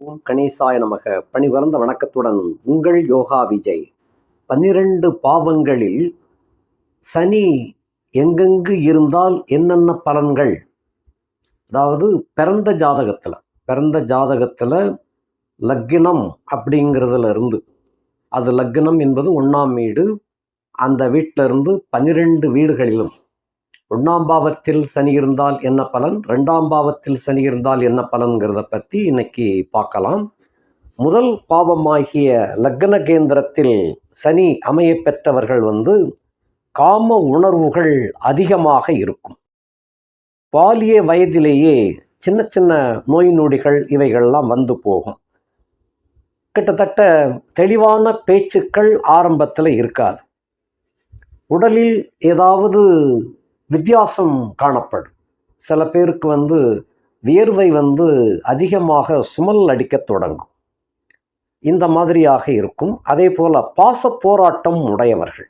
ஓம் கணேசாய நமக. பணிவர்ந்த வணக்கத்துடன் உங்கள் யோகா விஜய். பன்னிரண்டு பாவங்களில் சனி எங்கெங்கு இருந்தால் என்னென்ன பலன்கள்? அதாவது பிறந்த ஜாதகத்தில் பிறந்த ஜாதகத்தில் லக்கினம் அப்படிங்கிறதுல இருந்து அது லக்கினம் என்பது ஒன்றாம் வீடு அந்த வீட்டிலிருந்து பன்னிரெண்டு வீடுகளிலும் ஒன்றாம் பாவத்தில் சனி இருந்தால் என்ன பலன்? ரெண்டாம் பாவத்தில் சனி இருந்தால் என்ன பலன்கிறத பற்றி இன்னைக்கு பார்க்கலாம். முதல் பாவமாகிய லக்ன கேந்திரத்தில் சனி அமைய பெற்றவர்கள் வந்து காம உணர்வுகள் அதிகமாக இருக்கும். பாலிய வயதிலேயே சின்ன சின்ன நோய் நொடிகள் இவைகள்லாம் வந்து போகும். கிட்டத்தட்ட தெளிவான பேச்சுக்கள் ஆரம்பத்தில் இருக்காது. உடலில் ஏதாவது வித்தியாசம் காணப்படும். சில பேருக்கு வந்து வியர்வை வந்து அதிகமாக சுமல் அடிக்கத் தொடங்கும். இந்த மாதிரியாக இருக்கும். அதே போல் பாச போராட்டம் உடையவர்கள்.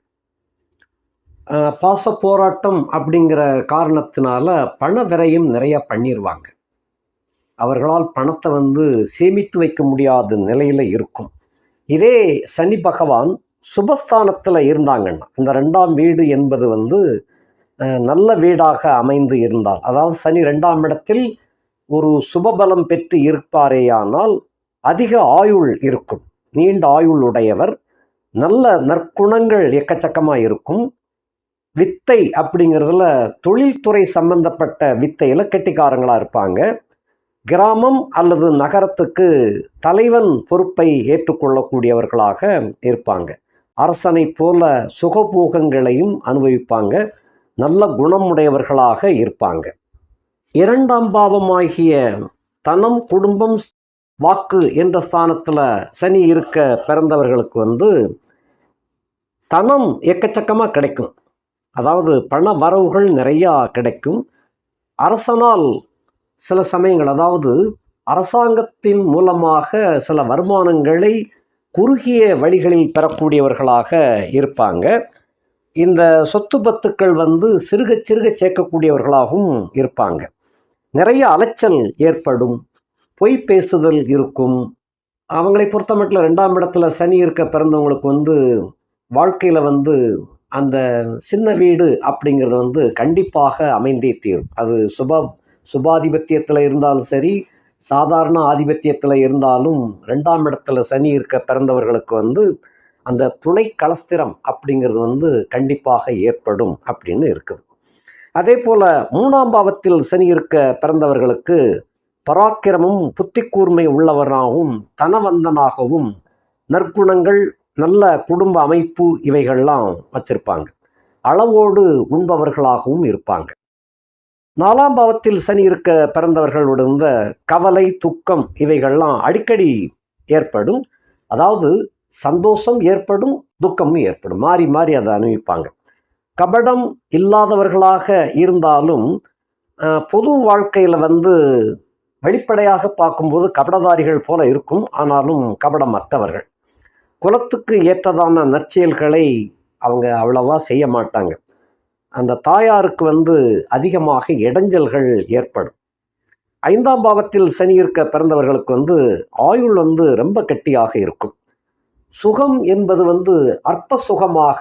பாச போராட்டம் அப்படிங்கிற காரணத்தினால பண விரையும் நிறைய பண்ணிடுவாங்க அவர்களால் பணத்தை வந்து சேமித்து வைக்க முடியாத நிலையில் இருக்கும். இதே சனி பகவான் சுபஸ்தானத்தில் இருந்தாங்கன்னா இந்த ரெண்டாம் வீடு என்பது வந்து நல்ல வீடாக அமைந்து இருந்தால் அதாவது சனி ரெண்டாம் இடத்தில் ஒரு சுபபலம் பெற்று இருப்பாரேயானால் அதிக ஆயுள் இருக்கும். நீண்ட ஆயுள் உடையவர் நல்ல நற்குணங்கள் எக்கச்சக்கமாக இருக்கும். வித்தை அப்படிங்கிறதுல தொழில்துறை சம்பந்தப்பட்ட வித்தையில் கெட்டிக்காரங்களாக இருப்பாங்க. கிராமம் அல்லது நகரத்துக்கு தலைவன் பொறுப்பை ஏற்றுக்கொள்ளக்கூடியவர்களாக இருப்பாங்க. அரசனை போல சுகபோகங்களையும் அனுபவிப்பாங்க. நல்ல குணமுடையவர்களாக இருப்பாங்க. இரண்டாம் பாவமாகிய தனம் குடும்பம் வாக்கு என்ற ஸ்தானத்தில் சனி இருக்க பிறந்தவர்களுக்கு வந்து தனம் எக்கச்சக்கமாக கிடைக்கும். அதாவது பண வரவுகள் நிறையா கிடைக்கும். அரசனால் சில சமயங்கள் அதாவது அரசாங்கத்தின் மூலமாக சில வருமானங்களை குறுகிய வழிகளில் பெறக்கூடியவர்களாக இருப்பாங்க. இந்த சொத்து பத்துக்கள் வந்து சிறுக சிறுக சேர்க்கக்கூடியவர்களாகவும் இருப்பாங்க. நிறைய அலைச்சல் ஏற்படும் பொய் பேசுதல் இருக்கும். அவங்களை பொறுத்த மட்டும் ரெண்டாம் இடத்துல சனி இருக்க பிறந்தவங்களுக்கு வந்து வாழ்க்கையில் வந்து அந்த சின்ன வீடு அப்படிங்கிறது வந்து கண்டிப்பாக அமைந்தே தீரும். அது சுப சுபாதிபத்தியத்தில் இருந்தாலும் சரி சாதாரண ஆதிபத்தியத்தில் இருந்தாலும் ரெண்டாம் இடத்துல சனி இருக்க பிறந்தவர்களுக்கு வந்து அந்த துணை கலஸ்திரம் அப்படிங்கிறது வந்து கண்டிப்பாக ஏற்படும் அப்படின்னு இருக்குது. அதே போல் மூணாம் பாவத்தில் சனி இருக்க பிறந்தவர்களுக்கு பராக்கிரமும் புத்தி கூர்மை உள்ளவராகவும் தனவந்தனாகவும் நற்குணங்கள் நல்ல குடும்ப அமைப்பு இவைகள்லாம் வச்சிருப்பாங்க. அளவோடு உண்பவர்களாகவும் இருப்பாங்க. நாலாம் பாவத்தில் சனி இருக்க பிறந்தவர்களோட இந்த கவலை துக்கம் இவைகள்லாம் அடிக்கடி ஏற்படும். அதாவது சந்தோஷம் ஏற்படும் துக்கமும் ஏற்படும். மாறி மாறி அதை அனுபவிப்பாங்க. கபடம் இல்லாதவர்களாக இருந்தாலும் பொது வாழ்க்கையில் வந்து வெளிப்படையாக பார்க்கும்போது கபடதாரிகள் போல இருக்கும். ஆனாலும் கபடமற்றவர்கள். குலத்துக்கு ஏற்றதான நற்செயல்களை அவங்க அவ்வளவா செய்ய மாட்டாங்க. அந்த தாயாருக்கு வந்து அதிகமாக இடைஞ்சல்கள் ஏற்படும். ஐந்தாம் பாவத்தில் சனி இருக்க பிறந்தவர்களுக்கு வந்து ஆயுள் வந்து ரொம்ப கெட்டியாக இருக்கும். சுகம் என்பது வந்து அற்ப சுகமாக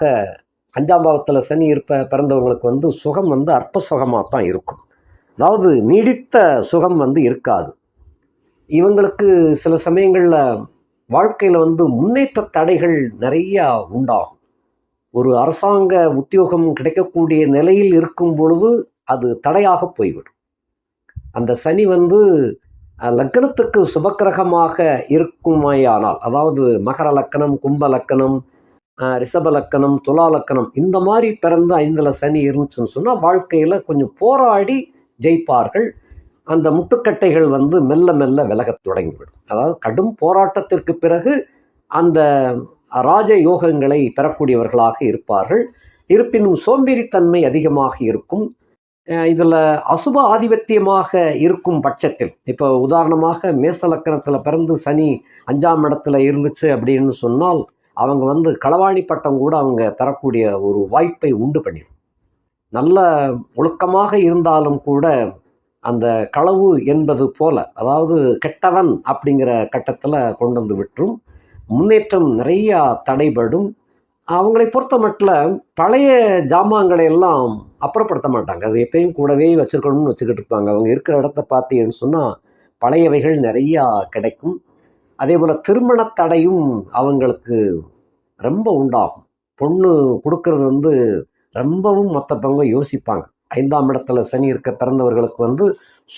அஞ்சாம் பாவத்தில் சனி இருப்ப பிறந்தவங்களுக்கு வந்து சுகம் வந்து அற்ப சுகமாக தான் இருக்கும். அதாவது நீடித்த சுகம் வந்து இருக்காது. இவங்களுக்கு சில சமயங்களில் வாழ்க்கையில் வந்து முன்னேற்ற தடைகள் நிறையா உண்டாகும். ஒரு அரசாங்க உத்தியோகம் கிடைக்கக்கூடிய நிலையில் இருக்கும் பொழுது அது தடையாக போய்விடும். அந்த சனி வந்து லக்னத்துக்கு சுபக்கிரகமாக இருக்குமாயானால் அதாவது மகர லக்கணம் கும்ப லக்கணம் ரிஷப லக்கணம் துலா லக்கணம் இந்த மாதிரி பிறந்த ஐந்தில் சனி இருந்துச்சுன்னு சொன்னால் வாழ்க்கையில் கொஞ்சம் போராடி ஜெயிப்பார்கள். அந்த முட்டுக்கட்டைகள் வந்து மெல்ல மெல்ல விலகத் தொடங்கிவிடும். அதாவது கடும் போராட்டத்திற்கு பிறகு அந்த ராஜ யோகங்களை பெறக்கூடியவர்களாக இருப்பார்கள். இருப்பினும் சோம்பேறித்தன்மை அதிகமாக இருக்கும். இதில் அசுப ஆதிபத்தியமாக இருக்கும் பட்சத்தில் இப்போ உதாரணமாக மேசலக்கணத்தில் பிறந்து சனி அஞ்சாம் இடத்துல இருந்துச்சு அப்படின்னு சொன்னால் அவங்க வந்து களவாணி பட்டம் கூட அவங்க பெறக்கூடிய ஒரு வாய்ப்பை உண்டு பண்ணிடும். நல்ல ஒழுக்கமாக இருந்தாலும் கூட அந்த களவு என்பது போல அதாவது கெட்டவன் அப்படிங்கிற கட்டத்தில் கொண்டு வந்து விட்டுரும். முன்னேற்றம் நிறையா தடைபடும். அவங்களை பொறுத்த மட்டில் பழைய ஜாமான்களை எல்லாம் அப்புறப்படுத்த மாட்டாங்க. அது எப்பயும் கூடவே வச்சுருக்கணும்னு வச்சுக்கிட்டு இருப்பாங்க. அவங்க இருக்கிற இடத்த பார்த்தீங்கன்னு சொன்னால் பழையவைகள் நிறையா கிடைக்கும். அதே போல் திருமண தடையும் அவங்களுக்கு ரொம்ப உண்டாகும். பொண்ணு கொடுக்கறது வந்து ரொம்பவும் மற்றப்பவங்க யோசிப்பாங்க. ஐந்தாம் இடத்துல சனி இருக்க பிறந்தவர்களுக்கு வந்து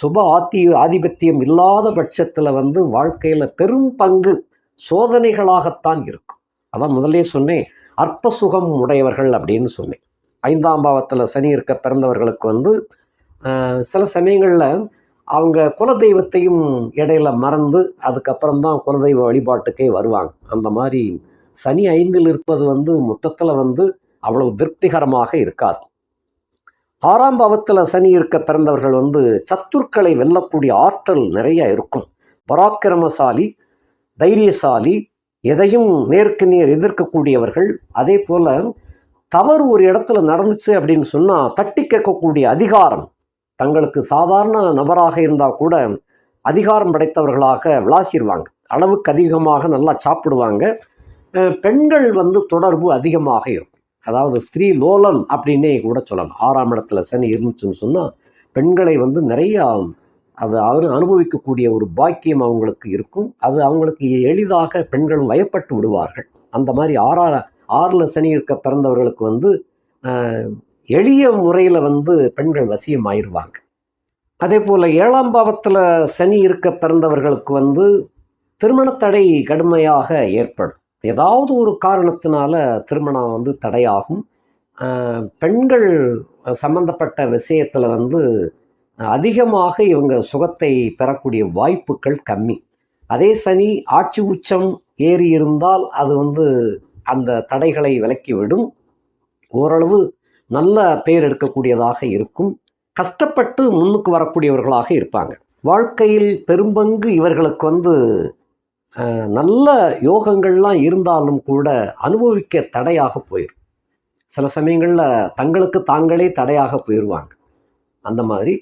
சுப ஆத்தி ஆதிபத்தியம் இல்லாத பட்சத்தில் வந்து வாழ்க்கையில் பெரும் பங்கு சோதனைகளாகத்தான் இருக்கும். அதான் முதல்லே சொன்னேன். அற்ப சுகம் உடையவர்கள் அப்படின்னு சொன்னேன். ஐந்தாம் பாவத்தில் சனி இருக்க பிறந்தவர்களுக்கு வந்து சில சமயங்களில் அவங்க குலதெய்வத்தையும் இடையில மறந்து அதுக்கப்புறம் தான் குலதெய்வ வழிபாட்டுக்கே வருவாங்க. அந்த மாதிரி சனி ஐந்தில் இருப்பது வந்து மொத்தத்தில் வந்து அவ்வளவு திருப்திகரமாக இருக்காது. ஆறாம் பாவத்தில் சனி இருக்க பிறந்தவர்கள் வந்து சத்துருக்களை வெல்லக்கூடிய ஆற்றல் நிறைய இருக்கும். பராக்கிரமசாலி தைரியசாலி எதையும் நேருக்கு நேர் எதிர்க்கக்கூடியவர்கள் அதே போல் தவறு ஒரு இடத்துல நடந்துச்சு அப்படின்னு சொன்னால் தட்டி கேட்கக்கூடிய அதிகாரம் தங்களுக்கு சாதாரண நபராக இருந்தால் கூட அதிகாரம் படைத்தவர்களாக விளாசிடுவாங்க அளவுக்கு அதிகமாக நல்லா சாப்பிடுவாங்க. பெண்கள் வந்து தொடர்பு அதிகமாக இருக்கும். அதாவது ஸ்திரீ லோலன் அப்படின்னே கூட சொல்லலாம். ஆறாம் இடத்துல சனி இருந்துச்சுன்னு சொன்னால் பெண்களை வந்து நிறையா அது அவர் அனுபவிக்கக்கூடிய ஒரு பாக்கியம் அவங்களுக்கு இருக்கும். அது அவங்களுக்கு எளிதாக பெண்களும் வயப்பட்டு விடுவார்கள். அந்த மாதிரி ஆறா ஆறில் சனி இருக்க பிறந்தவர்களுக்கு வந்து எளிய முறையில் வந்து பெண்கள் வசியம் ஆயிடுவாங்க அதே போல் ஏழாம் பாவத்தில் சனி இருக்க பிறந்தவர்களுக்கு வந்து திருமணத்தடை கடுமையாக ஏற்படும். ஏதாவது ஒரு காரணத்தினால திருமணம் வந்து தடையாகும். பெண்கள் சம்பந்தப்பட்ட விஷயத்தில் வந்து அதிகமாக இவங்க சுகத்தை பெறக்கூடிய வாய்ப்புகள் கம்மி. அதே சனி ஆட்சி உச்சம் ஏறி இருந்தால் அது வந்து அந்த தடைகளை விலக்கிவிடும். ஓரளவு நல்ல பெயர் எடுக்கக்கூடியதாக இருக்கும். கஷ்டப்பட்டு முன்னுக்கு வரக்கூடியவர்களாக இருப்பாங்க. வாழ்க்கையில் பெரும்பங்கு இவர்களுக்கு வந்து நல்ல யோகங்கள்லாம் இருந்தாலும் கூட அனுபவிக்க தடையாக போயிடும் சில சமயங்களில் தங்களுக்கு தாங்களே தடையாக போயிடுவாங்க அந்த மாதிரி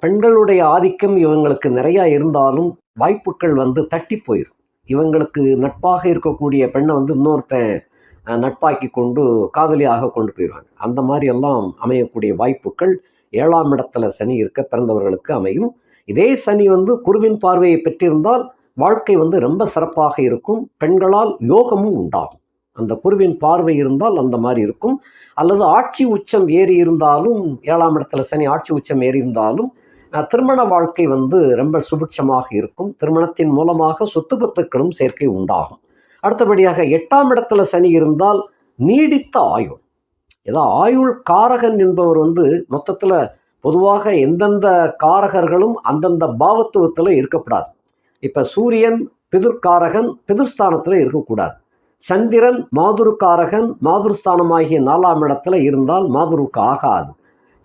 பெண்களுடைய ஆதிக்கம் இவங்களுக்கு நிறையா இருந்தாலும் வாய்ப்புகள் வந்து தட்டி போயிடும் இவங்களுக்கு நட்பாக இருக்கக்கூடிய பெண்ணை வந்து இன்னொருத்தன் நட்பாக்கி கொண்டு காதலியாக கொண்டு போயிடுவாங்க. அந்த மாதிரி எல்லாம் அமையக்கூடிய வாய்ப்புகள் ஏழாம் இடத்துல சனி இருக்க பிறந்தவர்களுக்கு அமையும். இதே சனி வந்து குருவின் பார்வையை பெற்றிருந்தால் வாழ்க்கை வந்து ரொம்ப சிறப்பாக இருக்கும். பெண்களால் யோகமும் உண்டாகும். அந்த குருவின் பார்வை இருந்தால் அந்த மாதிரி இருக்கும். அல்லது ஆட்சி உச்சம் ஏறி இருந்தாலும் ஏழாம் இடத்துல சனி ஆட்சி உச்சம் ஏறி இருந்தாலும் திருமண வாழ்க்கை வந்து ரொம்ப சுபிட்சமாக இருக்கும். திருமணத்தின் மூலமாக சொத்து பத்துக்களும் சேர்க்கை உண்டாகும். அடுத்தபடியாக எட்டாம் இடத்துல சனி இருந்தால் நீடித்த ஆயுள். ஏதோ ஆயுள் காரகன் என்பவர் வந்து மொத்தத்தில் பொதுவாக எந்தெந்த காரகர்களும் அந்தந்த பாவத்துவத்தில் இருக்கக்கூடாது. இப்போ சூரியன் பிதுர்காரகன் பிதுர்ஸ்தானத்தில் இருக்கக்கூடாது. சந்திரன் மாதுருக்காரகன் மாதுருஸ்தானமாகிய நாலாம் இடத்துல இருந்தால் மாதுருக்கு ஆகாது.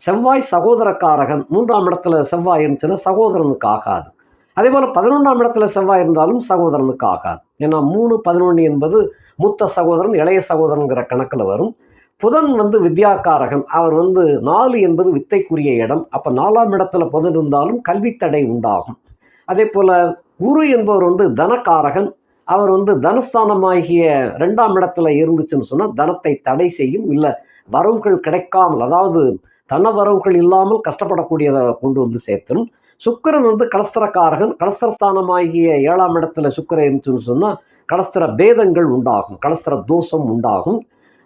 செவ்வாய் சகோதரக்காரகன் மூன்றாம் இடத்துல செவ்வாய் இருந்துச்சுன்னா சகோதரனுக்கு ஆகாது. அதே போல் பதினொன்றாம் இடத்துல செவ்வாய் இருந்தாலும் சகோதரனுக்கு ஆகாது. ஏன்னா மூணு பதினொன்று என்பது மூத்த சகோதரன் இளைய சகோதரனுங்கிற கணக்கில் வரும். புதன் வந்து வித்யாக்காரகன் அவர் வந்து நாலு என்பது வித்தைக்குரிய இடம். அப்போ நாலாம் இடத்துல புதன் இருந்தாலும் கல்வித்தடை உண்டாகும். அதே போல் குரு என்பவர் வந்து தனக்காரகன் அவர் வந்து தனஸ்தானமாகிய ரெண்டாம் இடத்துல இருந்துச்சுன்னு சொன்னால் தனத்தை தடை செய்யும் இல்லை வரவுகள் கிடைக்காமல் அதாவது தன வரவுகள் இல்லாமல் கஷ்டப்படக்கூடியதை கொண்டு வந்து சேர்த்தும் சுக்கிரன் வந்து கலஸ்தரக்காரகன் கலஸ்தரஸ்தானமாகிய ஏழாம் இடத்துல சுக்கிரன் இருந்துச்சுன்னு சொன்னால் கலஸ்தர பேதங்கள் உண்டாகும் கலஸ்தர தோஷம் உண்டாகும்.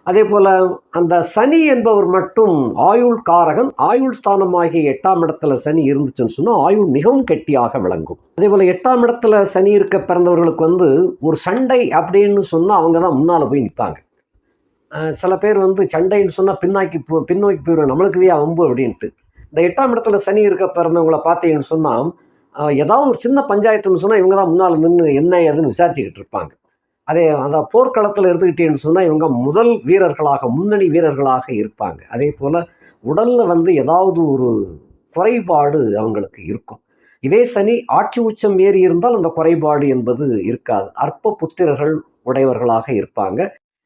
அதே போல் அந்த சனி என்பவர் மட்டும் ஆயுள் காரகன் ஆயுள் ஸ்தானமாகிய எட்டாம் இடத்துல சனி இருந்துச்சுன்னு சொன்னால் ஆயுள் மிகவும் கெட்டியாக விளங்கும். அதே போல் எட்டாம் இடத்துல சனி இருக்க பிறந்தவர்களுக்கு வந்து ஒரு சண்டை அப்படின்னு சொன்னால் அவங்க தான் முன்னால் போய் நிற்பாங்க சில பேர் வந்து சண்டைன்னு சொன்னால் பின்னாக்கி போ பின்னோக்கி போயிடும் நம்மளுக்கு இதே அம்பு அப்படின்ட்டு. இந்த எட்டாம் இடத்துல சனி இருக்க பிறந்தவங்கள பார்த்தீங்கன்னு சொன்னால் ஏதாவது ஒரு சின்ன பஞ்சாயத்துன்னு சொன்னால் இவங்க தான் முன்னால் நின்று என்ன ஏதுன்னு விசாரிச்சுக்கிட்டு இருப்பாங்க. அதே அந்த போர்க்களத்தில் எடுத்துக்கிட்டேன்னு சொன்னால் இவங்க முதல் வீரர்களாக முன்னணி வீரர்களாக இருப்பாங்க. அதே போல் உடலில் வந்து ஏதாவது ஒரு குறைபாடு அவங்களுக்கு இருக்கும். இதே சனி ஆட்சி உச்சம் ஏறி இருந்தால் அந்த குறைபாடு என்பது இருக்காது. அற்ப புத்திரர்கள் உடையவர்களாக இருப்பாங்க.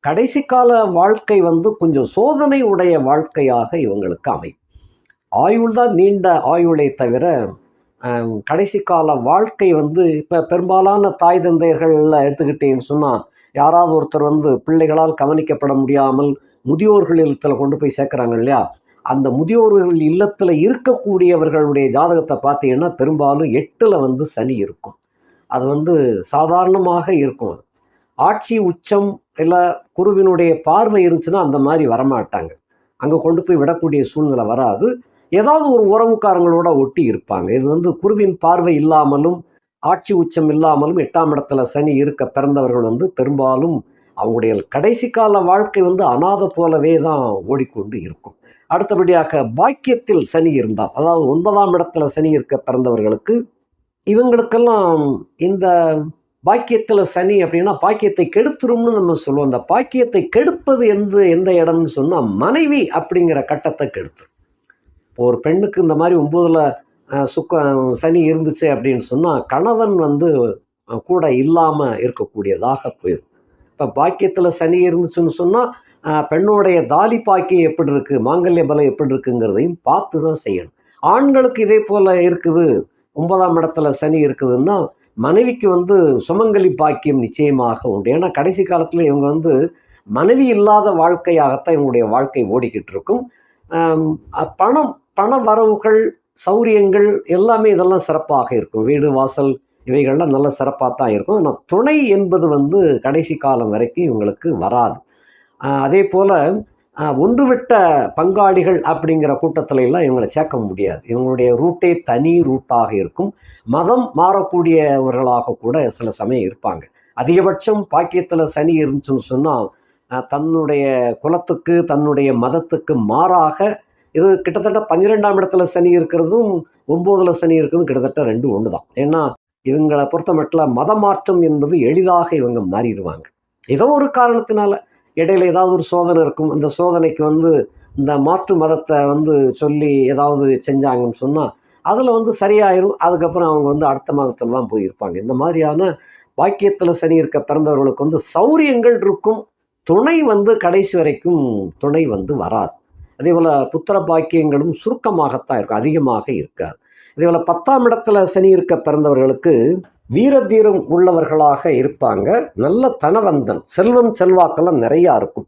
கடைசி கால வாழ்க்கை வந்து கொஞ்சம் சோதனை உடைய வாழ்க்கையாக இவங்களுக்கு அமையும். ஆயுள் தான் நீண்ட ஆயுளை தவிர கடைசி கால வாழ்க்கை வந்து இப்போ பெரும்பாலான தாய் தந்தையர்கள்ல எடுத்துக்கிட்டேன்னு சொன்னால் யாராவது ஒருத்தர் வந்து பிள்ளைகளால் கவனிக்கப்பட முடியாமல் முதியோர்கள் இல்லத்தில் கொண்டு போய் சேர்க்குறாங்க இல்லையா? அந்த முதியோர்கள் இல்லத்தில் இருக்கக்கூடியவர்களுடைய ஜாதகத்தை பார்த்தீங்கன்னா பெரும்பாலும் எட்டில் வந்து சனி இருக்கும். அது வந்து சாதாரணமாக இருக்கும் அது. ஆட்சி உச்சம் இல்லை குருவினுடைய பார்வை இருந்துச்சுன்னா அந்த மாதிரி வரமாட்டாங்க. அங்கே கொண்டு போய் விடக்கூடிய சூழ்நிலை வராது. ஏதாவது ஒரு உறவுக்காரங்களோட ஒட்டி இருப்பாங்க. இது வந்து குருவின் பார்வை இல்லாமலும் ஆட்சி உச்சம் இல்லாமலும் எட்டாம் இடத்துல சனி இருக்க பிறந்தவர்கள் வந்து பெரும்பாலும் அவங்களுடைய கடைசி கால வாழ்க்கை வந்து அனாதை போலவே தான் ஓடிக்கொண்டு இருக்கும். அடுத்தபடியாக பாக்கியத்தில் சனி இருந்தால் அதாவது ஒன்பதாம் இடத்துல சனி இருக்க பிறந்தவர்களுக்கு இவங்களுக்கெல்லாம் இந்த பாக்கியத்தில் சனி அப்படின்னா பாக்கியத்தை கெடுத்துரும்னு நம்ம சொல்லுவோம். அந்த பாக்கியத்தை கெடுப்பது எந்த எந்த இடம்னு சொன்னால் மனைவி அப்படிங்கிற கட்டத்தை கெடுத்துரும். இப்போ ஒரு பெண்ணுக்கு இந்த மாதிரி ஒம்போதில் சுக்க சனி இருந்துச்சு அப்படின்னு சொன்னால் கணவன் வந்து கூட இல்லாமல் இருக்கக்கூடியதாக போயிடும் இப்போ பாக்கியத்தில் சனி இருந்துச்சுன்னு சொன்னால் பெண்ணோடைய தாலி பாக்கியம் எப்படி இருக்குது மாங்கல்ய பலம் எப்படி இருக்குங்கிறதையும் பார்த்து தான் செய்யணும். ஆண்களுக்கு இதே போல் இருக்குது. ஒன்பதாம் இடத்துல சனி இருக்குதுன்னா மனைவிக்கு வந்து சுமங்கலி பாக்கியம் நிச்சயமாக உண்டு. ஏன்னா கடைசி காலத்தில் இவங்க வந்து மனைவி இல்லாத வாழ்க்கையாகத்தான் இவங்களுடைய வாழ்க்கை ஓடிக்கிட்டு இருக்கும். பணம் பண வரவுகள் சௌரியங்கள் எல்லாமே இதெல்லாம் சிறப்பாக இருக்கும். வீடு வாசல் இவைகள்லாம் நல்ல சிறப்பாக தான் இருக்கும். ஆனால் துணை என்பது வந்து கடைசி காலம் வரைக்கும் இவங்களுக்கு வராது. அதே போல் ஒன்றுவிட்ட பங்காளிகள் அப்படிங்கிற கூட்டத்துல எல்லாம் இவங்களை சேர்க்க முடியாது. இவங்களுடைய ரூட்டே தனி ரூட்டாக இருக்கும். மதம் மாறக்கூடியவர்களாக கூட சில சமயம் இருப்பாங்க. அதிகபட்சம் பாக்கியத்தில் சனி இருந்துச்சுன்னு சொன்னால் தன்னுடைய குலத்துக்கு தன்னுடைய மதத்துக்கு மாறாக இது கிட்டத்தட்ட பன்னிரெண்டாம் இடத்துல சனி இருக்கிறதும் ஒம்போதுல சனி இருக்கிறதும் கிட்டத்தட்ட ரெண்டு ஒன்று தான் ஏன்னா இவங்களை பொறுத்த மட்டும் மத மாற்றம் என்பது எளிதாக இவங்க மாறிடுவாங்க. ஏதோ ஒரு காரணத்தினால இடையில ஏதாவது ஒரு சோதனை இருக்கும். அந்த சோதனைக்கு வந்து இந்த மாற்று மதத்தை வந்து சொல்லி ஏதாவது செஞ்சாங்கன்னு சொன்னால் அதில் வந்து சரியாயிரும். அதுக்கப்புறம் அவங்க வந்து அடுத்த மதத்தில் தான் போயிருப்பாங்க. இந்த மாதிரியான வாக்கியத்தில் சனி இருக்க பிறந்தவர்களுக்கு வந்து சௌரியங்கள் இருக்கும். துணை வந்து கடைசி வரைக்கும் துணை வந்து வராது. அதே போல் புத்திர பாக்கியங்களும் சுருக்கமாகத்தான் இருக்கும் அதிகமாக இருக்காது. அதே போல் பத்தாம் இடத்துல சனி இருக்க பிறந்தவர்களுக்கு வீரதீரம் உள்ளவர்களாக இருப்பாங்க. நல்ல தனவந்தன் செல்வம் செல்வாக்கெல்லாம் நிறையா இருக்கும்.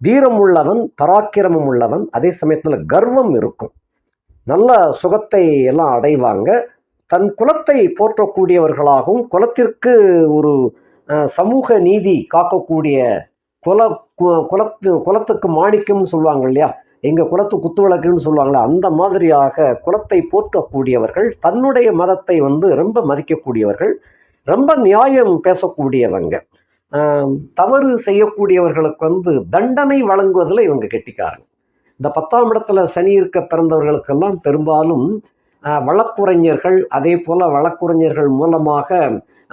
தீரம் உள்ளவன் பராக்கிரமம் உள்ளவன் அதே சமயத்தில் கர்வம் இருக்கும். நல்ல சுகத்தை எல்லாம் அடைவாங்க. தன் குலத்தை போற்றக்கூடியவர்களாகவும் குலத்திற்கு ஒரு சமூக நீதி காக்கக்கூடிய குல கு- குலத்து குலத்துக்கு மாணிக்கம்னு சொல்லுவாங்க இல்லையா? எங்கள் குலத்து குத்துவிளக்குன்னு சொல்லுவாங்களே அந்த மாதிரியாக குலத்தை போற்றக்கூடியவர்கள் தன்னுடைய மதத்தை வந்து ரொம்ப மதிக்கக்கூடியவர்கள் ரொம்ப நியாயம் பேசக்கூடியவங்க. தவறு செய்யக்கூடியவர்களுக்கு வந்து தண்டனை வழங்குவதில் இவங்க கெட்டிக்காரங்க. இந்த பத்தாம் இடத்துல சனி இருக்க பிறந்தவர்களுக்கெல்லாம் பெரும்பாலும் வழக்குரைஞர்கள் அதே போல் வழக்குரைஞர்கள் மூலமாக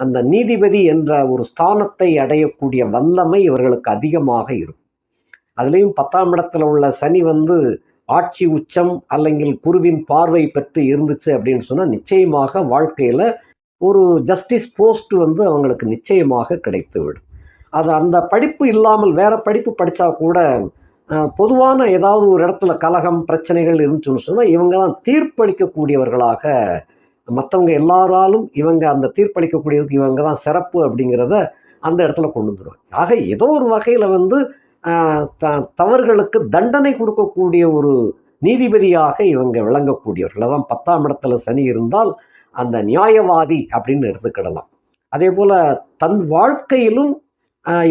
அந்த நீதிபதி என்ற ஒரு ஸ்தானத்தை அடையக்கூடிய வல்லமை இவர்களுக்கு அதிகமாக இருக்கும். அதுலேயும் பத்தாம் இடத்துல உள்ள சனி வந்து ஆட்சி உச்சம் அல்லங்கில் குருவின் பார்வை பெற்று இருந்துச்சு அப்படின்னு சொன்னால் நிச்சயமாக வாழ்க்கையில் ஒரு ஜஸ்டிஸ் போஸ்ட் வந்து அவங்களுக்கு நிச்சயமாக கிடைத்துவிடும். அது அந்த படிப்பு இல்லாமல் வேறு படிப்பு படித்தா கூட பொதுவான ஏதாவது ஒரு இடத்துல கலகம் பிரச்சனைகள் இருந்துச்சுன்னு சொன்னால் இவங்க தான் தீர்ப்பளிக்கக்கூடியவர்களாக மற்றவங்க எல்லாராலும் இவங்க அந்த தீர்ப்பளிக்கக்கூடியதுக்கு இவங்க தான் சிறப்பு அப்படிங்கிறத அந்த இடத்துல கொண்டு வந்துடுவாங்க ஆக ஏதோ ஒரு வகையில் வந்து த தவறுகளுக்கு தண்டனை கொடுக்கக்கூடிய ஒரு நீதிபதியாக இவங்க விளங்கக்கூடியவர்கள். அதான் பத்தாம் இடத்துல சனி இருந்தால் அந்த நியாயவாதி அப்படின்னு எடுத்துக்கிடலாம். அதே போல் தன் வாழ்க்கையிலும்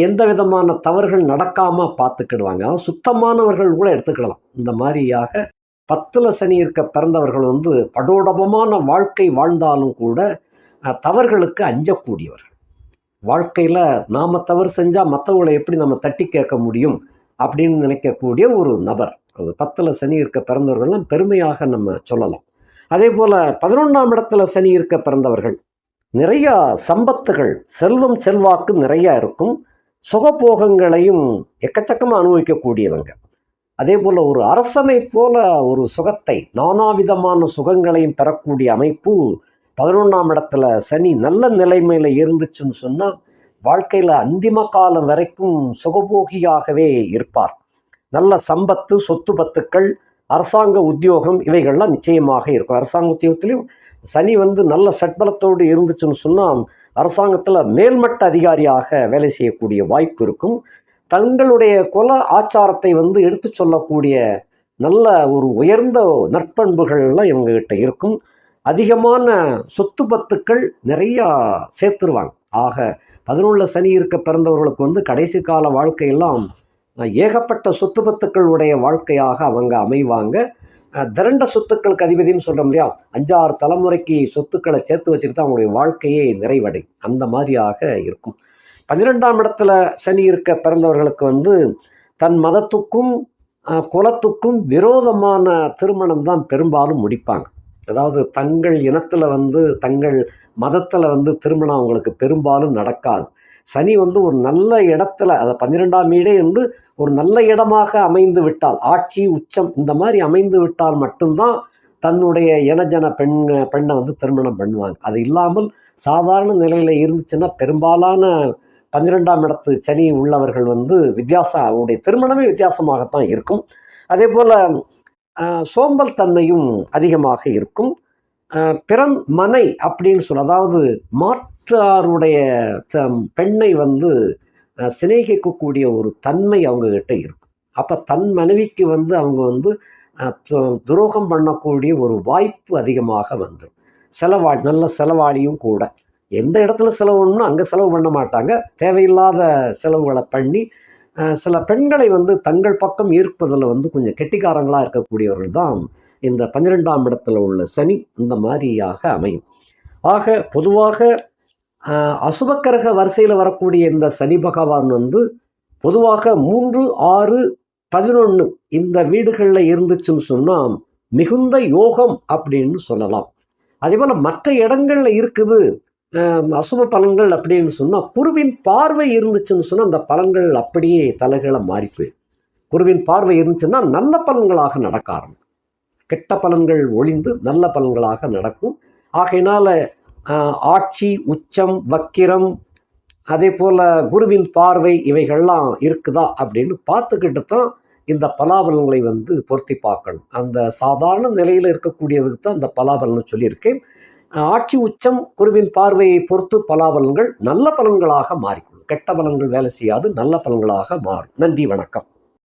எந்த விதமான தவறுகள் நடக்காமல் பார்த்துக்கிடுவாங்க. சுத்தமானவர்கள் கூட எடுத்துக்கிடலாம். இந்த மாதிரியாக பத்தில் சனி இருக்க பிறந்தவர்கள் வந்து படோடபமான வாழ்க்கை வாழ்ந்தாலும் கூட தவறுகளுக்கு அஞ்சக்கூடியவர்கள். வாழ்க்கையில் நாம் தவறு செஞ்சால் மற்றவங்களை எப்படி நம்ம தட்டி கேட்க முடியும் அப்படின்னு நினைக்கக்கூடிய ஒரு நபர். பத்தில் சனி இருக்க பிறந்தவர்கள்லாம் பெருமையாக நம்ம சொல்லலாம். அதே போல் பதினொன்றாம் இடத்துல சனி இருக்க பிறந்தவர்கள் நிறைய சம்பத்துகள் செல்வம் செல்வாக்கு நிறையா இருக்கும். சுகபோகங்களையும் எக்கச்சக்கமாக அனுபவிக்கக்கூடியவங்க. அதே போல் ஒரு அரசனை போல ஒரு சுகத்தை நானாவிதமான சுகங்களையும் பெறக்கூடிய அமைப்பு பதினொன்றாம் இடத்துல சனி நல்ல நிலைமையில் இருந்துச்சுன்னு சொன்னால் வாழ்க்கையில் அந்திம காலம் வரைக்கும் சுகபோகியாகவே இருப்பார். நல்ல சம்பத்து சொத்து பத்துக்கள் அரசாங்க உத்தியோகம் இவைகள்லாம் நிச்சயமாக இருக்கும். அரசாங்க உத்தியோகத்திலையும் சனி வந்து நல்ல சட்பலத்தோடு இருந்துச்சுன்னு சொன்னால் அரசாங்கத்தில் மேல்மட்ட அதிகாரியாக வேலை செய்யக்கூடிய வாய்ப்பு இருக்கும். தங்களுடைய குல ஆச்சாரத்தை வந்து எடுத்து சொல்லக்கூடிய நல்ல ஒரு உயர்ந்த நற்பண்புகள்லாம் இவங்ககிட்ட இருக்கும். அதிகமான சொத்து பத்துக்கள் நிறையா சேர்த்துருவாங்க. ஆக பதினொன்றில் சனி இருக்க பிறந்தவர்களுக்கு வந்து கடைசி கால வாழ்க்கையெல்லாம் ஏகப்பட்ட சொத்து பத்துக்களுடைய வாழ்க்கையாக அவங்க அமைவாங்க. திரண்ட சொத்துக்களுக்கு அதிபதினு சொல்கிறோம் இல்லையா? அஞ்சாறு தலைமுறைக்கு சொத்துக்களை சேர்த்து வச்சுட்டு தான் அவங்களுடைய வாழ்க்கையே நிறைவடையும். அந்த மாதிரியாக இருக்கும். பன்னிரெண்டாம் இடத்துல சனி இருக்க பிறந்தவர்களுக்கு வந்து தன் மதத்துக்கும் குலத்துக்கும் விரோதமான திருமணம் தான் பெரும்பாலும் முடிப்பாங்க. அதாவது தங்கள் இனத்தில் வந்து தங்கள் மதத்தில் வந்து திருமணம் அவங்களுக்கு பெரும்பாலும் நடக்காது. சனி வந்து ஒரு நல்ல இடத்துல அதை பன்னிரெண்டாம் வீடே வந்து ஒரு நல்ல இடமாக அமைந்து விட்டால் ஆட்சி உச்சம் இந்த மாதிரி அமைந்து விட்டால் மட்டும்தான் தன்னுடைய இனஜன பெண் பெண்ணை வந்து திருமணம் பண்ணுவாங்க. அது இல்லாமல் சாதாரண நிலையில் இருந்துச்சுன்னா பெரும்பாலான பன்னிரெண்டாம் இடத்து சனி உள்ளவர்கள் வந்து வித்தியாசம் அவருடைய திருமணமே வித்தியாசமாகத்தான் இருக்கும். அதே போல் சோம்பல் தன்மையும் அதிகமாக இருக்கும். பிறன் மனை அப்படின்னு சொல்ல அதாவது மாற்றாருடைய த- பெண்ணை வந்து சிநேகிக்கக்கூடிய ஒரு தன்மை அவங்கக்கிட்ட இருக்கும். அப்போ தன் மனைவிக்கு வந்து அவங்க வந்து து- துரோகம் பண்ணக்கூடிய ஒரு வாய்ப்பு அதிகமாக வந்துடும் செலவாளி நல்ல செலவாளியும் கூட. எந்த இடத்துல செலவுன்னு அங்கே செலவு பண்ண மாட்டாங்க. தேவையில்லாத செலவுகளை பண்ணி சில பெண்களை வந்து தங்கள் பக்கம் ஈர்ப்பதில் வந்து கொஞ்சம் கெட்டிக்காரங்களாக இருக்கக்கூடியவர்கள் தான் இந்த பன்னிரெண்டாம் இடத்துல உள்ள சனி இந்த மாதிரியாக அமையும். ஆக பொதுவாக அசுபக்கரக வரிசையில் வரக்கூடிய இந்த சனி பகவான் வந்து பொதுவாக மூன்று ஆறு பதினொன்று இந்த வீடுகளில் இருந்துச்சுன்னு சொன்னால் மிகுந்த யோகம் அப்படின்னு சொல்லலாம். அதே போல் மற்ற இடங்களில் இருக்குது. அசுப பலன்கள் அப்படின்னு சொன்னால் குருவின் பார்வை இருந்துச்சுன்னு சொன்னால் அந்த பலன்கள் அப்படியே தலைகளை மாறி போயிடும் குருவின் பார்வை இருந்துச்சுன்னா நல்ல பலன்களாக நடக்க ஆரம்பிக்கும். கெட்ட பலன்கள் ஒளிந்து நல்ல பலன்களாக நடக்கும். ஆகையினால ஆட்சி உச்சம் வக்கிரம் அதே போல் குருவின் பார்வை இவைகள்லாம் இருக்குதா அப்படின்னு பார்த்துக்கிட்டு தான் இந்த பலாபலன்களை வந்து பொருத்தி பார்க்கணும். அந்த சாதாரண நிலையில் இருக்கக்கூடியதுக்கு தான் அந்த பலாபலன் சொல்லியிருக்கேன். ஆட்சி உச்சம் குருவின் பார்வையை பொறுத்து பலாபலன்கள் நல்ல பலன்களாக மாறிக்கொள்ளும். கெட்ட பலன்கள் வேலை செய்யாது நல்ல பலன்களாக மாறும். நன்றி வணக்கம்.